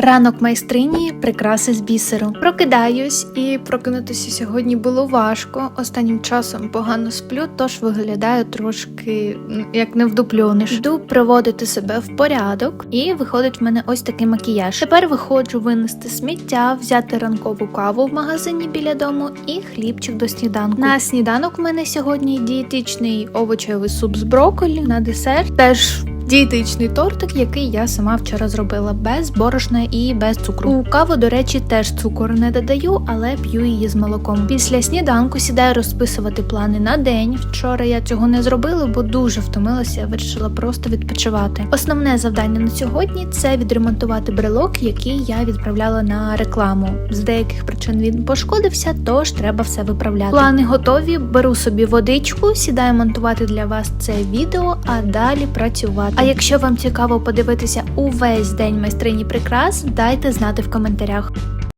Ранок майстрині прикраси з бісеру. Прокидаюсь і прокинутися сьогодні було важко. Останнім часом погано сплю, тож виглядаю трошки м, як невдупльониш. Йду приводити себе в порядок, і виходить в мене ось такий макіяж. Тепер виходжу винести сміття, взяти ранкову каву в магазині біля дому і хлібчик до сніданку. На сніданок в мене сьогодні дієтичний овочевий суп з брокколі, на десерт теж. Дієтичний тортик, який я сама вчора зробила без борошна і без цукру. У каву, до речі, теж цукор не додаю, але п'ю її з молоком. Після сніданку сідаю розписувати плани на день. Вчора я цього не зробила, бо дуже втомилася. Вирішила просто відпочивати. Основне завдання на сьогодні це відремонтувати брелок, який я відправляла на рекламу. З деяких причин він пошкодився, тож треба все виправляти. Плани готові. Беру собі водичку, сідаю монтувати для вас це відео, а далі працювати. А якщо вам цікаво подивитися увесь день майстрині прикрас, дайте знати в коментарях.